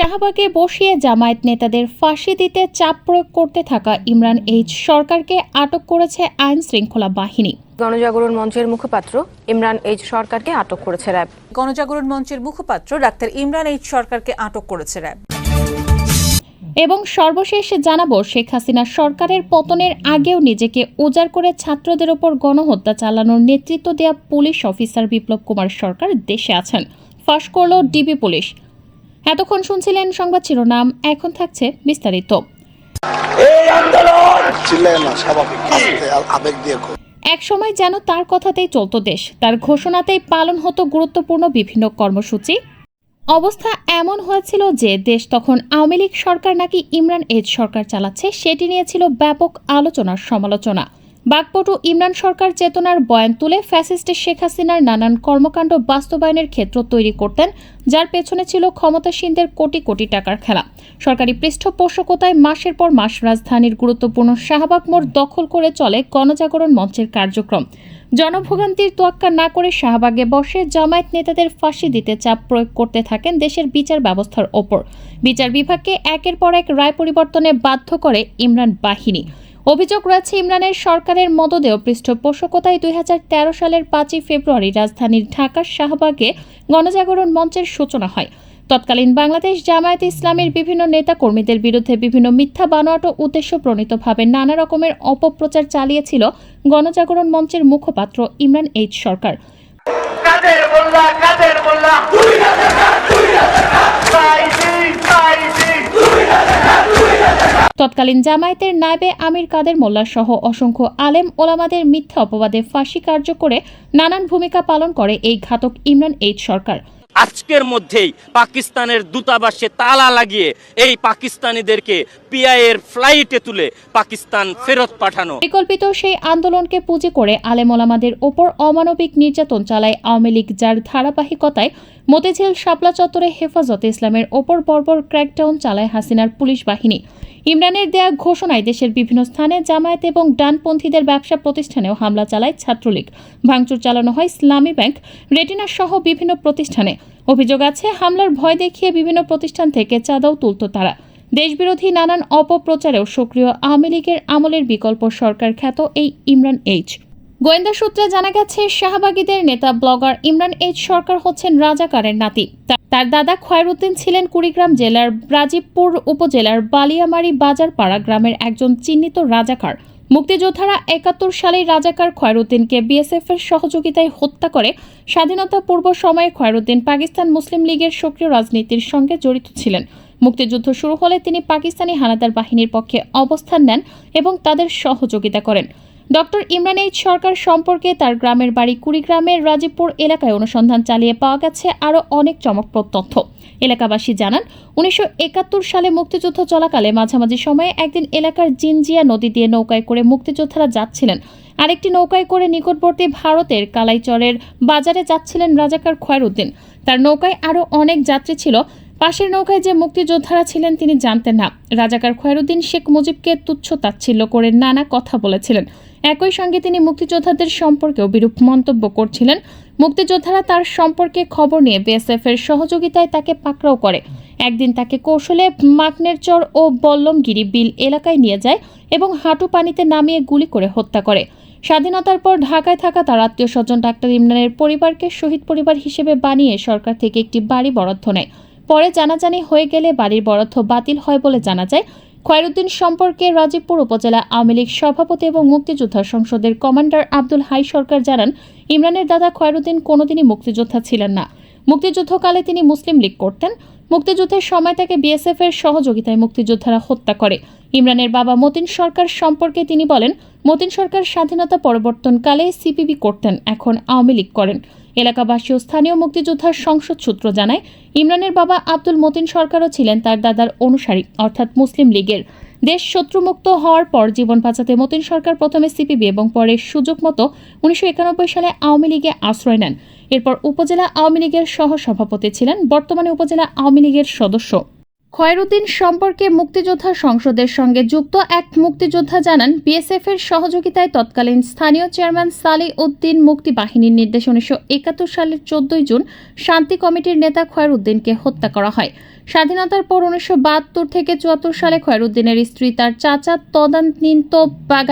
শাহবাগে বসিয়ে জামায়াত নেতাদের ফাঁসি দিতে চাপ প্রয়োগ করতে থাকা ইমরান এইচ সরকারকে আটক করেছে আইন শৃঙ্খলা বাহিনী। গণজাগরণ মঞ্চের মুখপাত্র ইমরান এইচ সরকারকে আটক করেছে র্যাব। গণজাগরণ মঞ্চের মুখপাত্র ডাক্তার ইমরান এইচ সরকারকে আটক করেছে র্যাব। এবং সর্বশেষ জানাব শেখ হাসিনা সরকারের পতনের আগেও নিজেকে উজাড় করে ছাত্রদের ওপর গণহত্যা চালানোর নেতৃত্ব দেয়া পুলিশ অফিসার বিপ্লব কুমার সরকার দেশে আছেন। ফাঁস করল ডিবি পুলিশ। এতক্ষণ শুনছিলেন সংবাদ শিরোনাম এখন থাকছে বিস্তারিত। চিল্লায় না স্বাভাবিক। আবেগ দিয়ে এক সময় যেন তার কথাতেই চলতো দেশ। তার ঘোষণাতেই পালন হতো গুরুত্বপূর্ণ বিভিন্ন কর্মসূচি। অবস্থা এমন হয়েছিল যে দেশ তখন আওয়ামী লীগ সরকার নাকি ইমরান এজ সরকার চালাচ্ছে সেটি নিয়ে ছিল ব্যাপক আলোচনার সমালোচনা। বাকপটু ইমরান সরকার চেতনার বয়ান তুলে ফ্যাসিস্ট শেখ হাসিনার নানান কর্মকাণ্ড বাস্তবায়নের ক্ষেত্র তৈরি করতেন, যার পেছনে ছিল ক্ষমতাসীনদের কোটি কোটি টাকার খেলা। সরকারি পৃষ্ঠপোষকতায় মাসের পর মাস রাজধানীর গুরুত্বপূর্ণ শাহবাগ মোড় দখল করে চলে গণজাগরণ মঞ্চের কার্যক্রম। জনভোগান্তির তোয়াক্কা না করে শাহবাগে বসে জামায়াত নেতাদের ফাঁসি দিতে চাপ প্রয়োগ করতে থাকেন দেশের বিচার ব্যবস্থার ওপর। বিচার বিভাগকে একের পর এক রায় পরিবর্তনে বাধ্য করে ইমরান বাহিনী। অভিযোগ রয়েছে, ইমরানের সরকারের মদদেও পৃষ্ঠপোষকতায় দুই হাজার তেরো সালের পাঁচই ফেব্রুয়ারি রাজধানীর ঢাকার শাহবাগে গণজাগরণ মঞ্চের সূচনা হয়। তৎকালীন বাংলাদেশ জামায়াত ইসলামের বিভিন্ন নেতাকর্মীদের বিরুদ্ধে বিভিন্ন মিথ্যা বানোয়াট ও উদ্দেশ্য প্রণীতভাবে নানা রকমের অপপ্রচার চালিয়েছিল গণজাগরণ মঞ্চের মুখপাত্র ইমরান এইচ সরকার। কাদের কাদের দুই না টাকা দুই না টাকা পাইছি পাইছি তৎকালীন জামায়াতের নায়েবে আমির কাদের মোল্লা সহ অসংখ্য আলেম ওলামাদের মিথ্যা অপবাদে ফাঁসি কার্য করে নানান ভূমিকা পালন করে এই ঘাতক ইমরান এইচ সরকার। আজকের মধ্যেই পাকিস্তানের দূতাবাসে তালা লাগিয়ে এই পাকিস্তানিদেরকে পিআইয়ের ফ্লাইটে তুলে পাকিস্তান ফেরত পাঠানো। পরিকল্পিত সেই আন্দোলনকে পুঁজি করে আলেমোলামাদের ওপর অমানবিক নির্যাতন চালায় আওয়ামী লীগ যার ধারাবাহিকতায় মতিঝিল শাপলা চত্বরে হেফাজতে ইসলামের ওপর বর্বর ক্র্যাকডাউন চালায় হাসিনার পুলিশ বাহিনী। ইমরানের দেয়া ঘোষণায় দেশের বিভিন্ন স্থানে জামায়াত এবং ডানপন্থীদের ব্যবসা প্রতিষ্ঠানেও হামলা চালায় ছাত্রলীগ। ভাঙচুর চালানো হয় ইসলামী ব্যাংক, রেটিনা সহ বিভিন্ন প্রতিষ্ঠানে। অভিযোগ আছে, হামলার ভয় দেখিয়ে বিভিন্ন প্রতিষ্ঠান থেকে চাঁদাও তুলত তারা। দেশবিরোধী নানান অপপ্রচারেও সক্রিয় আওয়ামী লীগের আমলের বিকল্প সরকার খ্যাত এই ইমরান এইচ। গোয়েন্দা সূত্রে জানা গেছে, শাহবাগীদের নেতা ব্লগার ইমরান এইচ সরকার হচ্ছেন রাজাকারের নাতি। তার দাদা খয়রুদ্দিন ছিলেন কুড়িগ্রাম জেলার রাজীবপুর উপজেলার বালিয়ামারি বাজারপাড়া গ্রামের একজন চিহ্নিত রাজাকার। মুক্তিযোদ্ধারা একাত্তর সালেই রাজাকার খয়রুদ্দিনকে বিএসএফ এর সহযোগিতায় হত্যা করে স্বাধীনতা পূর্ব সময়ে খয়রুদ্দিন পাকিস্তান মুসলিম লীগের সক্রিয় রাজনীতির সঙ্গে জড়িত ছিলেন। মুক্তিযুদ্ধ শুরু হলে তিনি পাকিস্তানি হানাদার বাহিনীর পক্ষে অবস্থান নেন এবং তাদের সহযোগিতা করেন। ডক্টর ইমরান এইচ সরকার সম্পর্কে তার গ্রামের বাড়ি কুড়িগ্রামের রাজীবপুর এলাকায় অনুসন্ধান চালিয়ে পাওয়া গেছে আরও অনেক চমকপ্রদ তথ্য। এলাকাবাসী জানান, উনিশশো একাত্তর সালে মুক্তিযুদ্ধ চলাকালে মাঝামাঝি সময়ে একদিন এলাকার জিনজিয়া নদী দিয়ে নৌকায় করে মুক্তিযোদ্ধারা যাচ্ছিলেন। আরেকটি নৌকায় করে নিকটবর্তী ভারতের কালাইচরের বাজারে যাচ্ছিলেন রাজাকার খয়রুদ্দিন। তার নৌকায় আরও অনেক যাত্রী ছিল। পাশের নৌকায় যে মুক্তিযোদ্ধারা ছিলেন তিনি জানতেন না। রাজাকার খয়রুদ্দিন শেখ মুজিবকে তুচ্ছ তাচ্ছিল্য করে নানা কথা বলেছিলেন। একই সঙ্গে তিনি মুক্তিযোদ্ধাদের সম্পর্কেও বিরূপ মন্তব্য করছিলেন। মুক্তিযোদ্ধারা তার সম্পর্কে খবর নিয়ে বিএসএফ এর সহযোগিতায় তাকে পাকড়াও করে। একদিন তাকে কৌশলে মাকনের চর ও বল্লমগিরি বিল এলাকায় নিয়ে যায় এবং হাঁটু পানিতে নামিয়ে গুলি করে হত্যা করে। স্বাধীনতার পর ঢাকায় থাকা তার আত্মীয় স্বজন ডাক্তার ইমরানের পরিবারকে শহীদ পরিবার হিসেবে বানিয়ে সরকার থেকে একটি বাড়ি বরাদ্দ নেয়। পরে জানাজানি হয়ে গেলে বাড়ির বরাদ্দ বাতিল হয় বলে জানা যায়। খয়রুদ্দিন সম্পর্কে রাজীবপুর উপজেলা আওয়ামী লীগ সভাপতি এবং মুক্তিযোদ্ধা সংসদের কমান্ডার আব্দুল হাই সরকার জানান, ইমরানের দাদা খয়রুদ্দিন কোনোদিনই মুক্তিযোদ্ধা ছিলেন না। মুক্তিযুদ্ধকালে তিনি মুসলিম লীগ করতেন। মুক্তিযুদ্ধের সময় তাকে বিএসএফ এর সহযোগিতায় মুক্তিযোদ্ধারা হত্যা করে। ইমরানের বাবা মতিন সরকার সম্পর্কে তিনি বলেন, মতিন সরকার স্বাধীনতা পরিবর্তনকালে সিপিবি করতেন, এখন আওয়ামী লীগ করেন। এলাকাবাসী ও স্থানীয় মুক্তিযোদ্ধার সংসদ সূত্র জানায়, ইমরানের বাবা আব্দুল মতিন সরকারও ছিলেন তার দাদার অনুসারী, অর্থাৎ মুসলিম লীগের। দেশ শত্রুমুক্ত হওয়ার পর জীবন বাঁচাতে মতিন সরকার প্রথমে সিপিবি এবং পরে সুযোগ মতো উনিশশো একানব্বই সালে আওয়ামী লীগে আশ্রয় নেন। এরপর উপজেলা আওয়ামী লীগের সহসভাপতি ছিলেন, বর্তমানে উপজেলা আওয়ামী লীগের সদস্য। খয়রুদ্দিন সম্পর্কে মুক্তিযোদ্ধা সংসদের সঙ্গে যুক্ত এক মুক্তিযোদ্ধা জানান বিএসএফ এর সহযোগিতায় তৎকালীন স্থানীয় চেয়ারম্যান সালি উদ্দিন মুক্তি বাহিনীর নির্দেশ উনিশশো একাত্তর সালের চোদ্দই জুন শান্তি কমিটির নেতা খয়রুদ্দিনকে হত্যা করা হয়। স্বাধীনতার পর উনিশশো বাহাত্তর থেকে চুয়াত্তর সালে খয়রুদ্দিনের স্ত্রী তার চাচা তদানীন্ত বা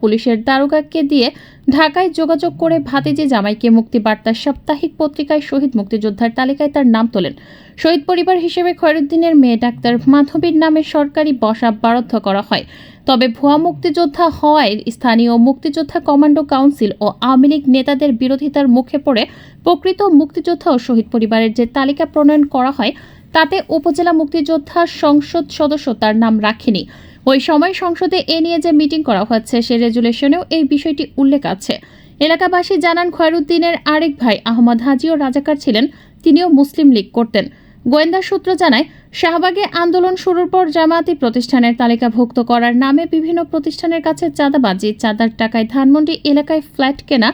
পুলিশের দারোগাকে দিয়ে ঢাকায় যোগাযোগ করে ভাতিজি জামাইকে মুক্তিবার্তা সাপ্তাহিক পত্রিকায় শহীদ মুক্তিযোদ্ধার তালিকায় তার নাম তোলেন। শহীদ পরিবার হিসেবে খয়রুদ্দিনের মেয়ে ডাক্তার মাধবীর নামে সরকারি বসা বারদ্ধ করা হয়। তবে ভুয়া মুক্তিযোদ্ধা হওয়ায় স্থানীয় মুক্তিযোদ্ধা কমান্ডো কাউন্সিল ও আওয়ামী লীগ নেতাদের বিরোধিতার মুখে পড়ে প্রকৃত মুক্তিযোদ্ধা ও শহীদ পরিবারের যে তালিকা প্রণয়ন করা হয় তাতে উপজেলা মুক্তিযোদ্ধা সংসদ সদস্য তার নাম রাখেনি। ওই সময় সংসদে এ নিয়ে যে মিটিং করা হচ্ছে, সে রেজুলেশনেও এই বিষয়টি উল্লেখ আছে। এলাকাবাসী জানান, খয়রুদ্দিনের আরেক ভাই আহমদ হাজিও রাজাকার ছিলেন, তিনিও মুসলিম লীগ করতেন। গোয়েন্দা সূত্র জানায়, শাহবাগে আন্দোলন শুরুর পর জামায়াতি প্রতিষ্ঠানের তালিকাভুক্ত করার নামে বিভিন্ন প্রতিষ্ঠানের কাছে চাঁদাবাজি, চাঁদার টাকায় ধানমন্ডি এলাকায় ফ্ল্যাট কেনা,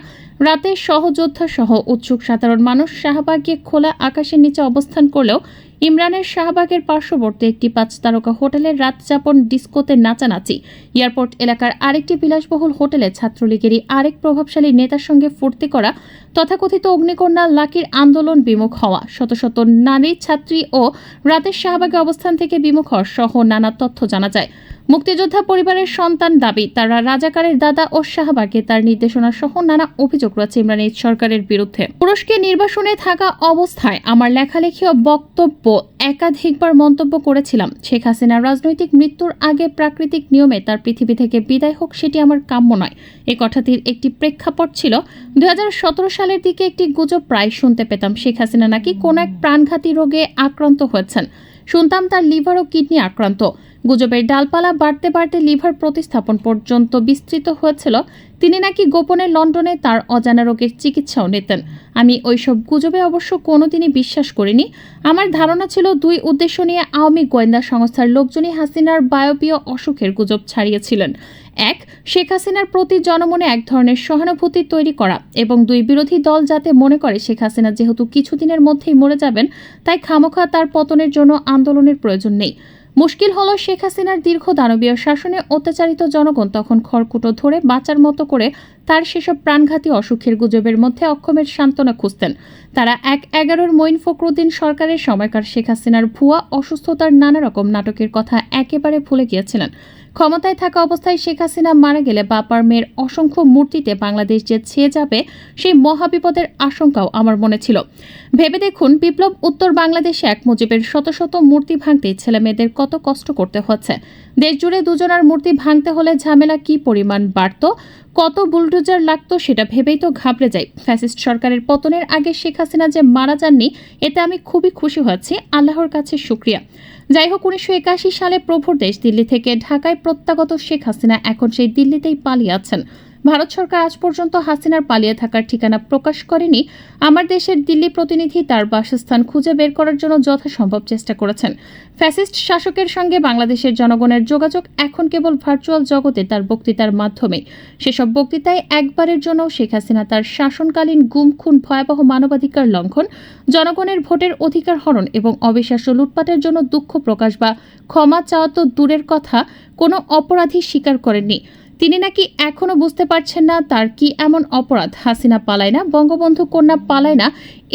রাতে সহযোদ্ধা সহ উৎসুক সাধারণ মানুষ শাহবাগে খোলা আকাশের নিচে অবস্থান করলেও ইমরানের শাহবাগের পার্শ্ববর্তী একটি পাঁচ তারকা হোটেলে রাত যাপন ডিস্কোতে নাচানাচি। এয়ারপোর্ট এলাকার আরেকটি বিলাসবহুল হোটেলে ছাত্রলীগেরই আরেক প্রভাবশালী নেতার সঙ্গে ফুর্তি করা তথাকথিত অগ্নিকন্যা লাকির আন্দোলন বিমুখ হওয়া, শত শত নারী, ছাত্রী ও রাতের শাহবাগে অবস্থান থেকে বিমুখ হওয়া সহ নানা তথ্য জানা যায়। মুক্তিযোদ্ধা পরিবারের সন্তান দাবি, তারা রাজাকারের দাদা ও শাহবাগে তার নির্দেশনা সহ নানা অভিযোগ রয়েছে ইমরান এইচ সরকারের বিরুদ্ধে। পুরস্কে নির্বাসনে থাকা অবস্থায় আমার লেখালেখি ও বক্তব্য একাধিকবার মন্তব্য করেছিলাম। শেখ হাসিনার রাজনৈতিক মৃত্যুর আগে প্রাকৃতিক নিয়মে তার পৃথিবী থেকে বিদায় হোক সেটি আমার কাম্য নয়। এই কথাটির একটি প্রেক্ষাপট ছিল, দুই হাজার সতেরো সালের দিকে একটি গুজব প্রায় শুনতে পেতাম। শেখ হাসিনা নাকি কোন এক প্রাণঘাতী রোগে আক্রান্ত হয়েছেন। শুনতাম তার লিভার ও কিডনি আক্রান্ত। গুজবের ডালপালা বাড়তে বাড়তে লিভার প্রতিস্থাপন পর্যন্ত বিস্তৃত হয়েছিল তিনি নাকি গোপনে লন্ডনে তার অজানা রোগের চিকিৎসাও নিতেন। আমি ওইসব গুজবে অবশ্য কোনোদিনই বিশ্বাস করিনি। আমার ধারণা ছিল দুই উদ্দেশ্য নিয়ে আওয়ামী গোয়েন্দা সংস্থার লোকজনই হাসিনার বায়বীয় অসুখের গুজব ছাড়িয়েছিলেন। এক, শেখ হাসিনার প্রতি জনমনে এক ধরনের সহানুভূতি তৈরি করা এবং দুই বিরোধী দল যাতে মনে করে শেখ হাসিনা যেহেতু কিছুদিনের মধ্যেই মরে যাবেন, তাই খামোখা তার পতনের জন্য আন্দোলনের প্রয়োজন নেই। মুশকিল হলো শেখ হাসিনার দীর্ঘ দানবীয় শাসনে অত্যাচারিত জনগণ তখন খড়কুটো ধরে বাঁচার মতো করে তার সেসব প্রাণঘাতী অসুখের গুজবের মধ্যে অক্ষমের সান্ত্বনা খুঁজতেন। তারা এক এগারোর মঈন ফখরুদ্দিন সরকারের সময়কার শেখ হাসিনার ভুয়া অসুস্থতার নানা রকম নাটকের কথা একেবারে ভুলে গিয়েছিলেন। ক্ষমতায় থাকা অবস্থায় শেখ হাসিনা মারা গেলে বাপার মেয়ের অসংখ্য মূর্তিতে বাংলাদেশ যে ছেয়ে যাবে, সেই মহাবিপদের আশঙ্কাও আমার মনে ছিল। ভেবে দেখুন, বিপ্লব উত্তর বাংলাদেশে এক মুজিবের শত শত মূর্তি ভাঙতে ছেলে মেয়েদের কত কষ্ট করতে হচ্ছে। দেশ জুড়ে দুজনার মূর্তি ভাঙতে হলে ঝামেলা কি পরিমাণ বাড়ত, কত বুলডোজার লাগতো সেটা ভেবেই তো ঘাবড়ে যাই। ফ্যাসিস্ট সরকারের পতনের আগে শেখ হাসিনা যে মারা যাননি, এতে আমি খুবই খুশি হয়েছি। আল্লাহর কাছে শুক্রিয়া। যাই হোক, উনিশশো একাশি সালে প্রভুর দেশ দিল্লি থেকে ঢাকায় প্রত্যাগত শেখ হাসিনা এখন সেই দিল্লিতেই পালিয়ে আছেন। ভারত সরকার আজ পর্যন্ত হাসিনার পালিয়ে থাকার ঠিকানা প্রকাশ করেনি। আমার দেশের দিল্লি প্রতিনিধি তার বাসস্থান খুঁজে বের করার জন্য যথাসম্ভব চেষ্টা করেছেন। ফ্যাসিস্ট শাসকের সঙ্গে বাংলাদেশের জনগণের যোগাযোগ এখন কেবল ভার্চুয়াল জগতে তার বক্তৃতার মাধ্যমে। সেসব বক্তৃতায় একবারের জন্য শেখ হাসিনা তার শাসনকালীন গুম, খুন, ভয়াবহ মানবাধিকার লঙ্ঘন, জনগণের ভোটের অধিকার হরণ এবং অবিশ্বাস্য লুটপাটের জন্য দুঃখ প্রকাশ বা ক্ষমা চাওয়া তো দূরের কথা, কোনো অপরাধী স্বীকার করেননি। তিনি নাকি এখনও বুঝতে পারছেন না তার কি এমন অপরাধ। হাসিনা পালায় না, বঙ্গবন্ধু কন্যা পালায় না।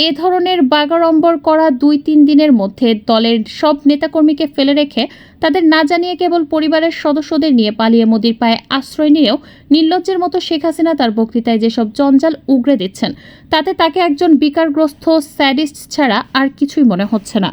এ ধরনের বাগাড়ম্বর করা দুই তিন দিনের মধ্যে দলের সব নেতাকর্মীকে ফেলে রেখে তাদের না জানিয়ে কেবল পরিবারের সদস্যদের নিয়ে পালিয়ে মোদির পায়ে আশ্রয় নিয়েও নির্লজ্জের মতো শেখ হাসিনা তার বক্তৃতায় যেসব জঞ্জাল উগড়ে দিচ্ছেন, তাতে তাকে একজন বিকারগ্রস্ত স্যাডিস্ট ছাড়া আর কিছুই মনে হচ্ছে না।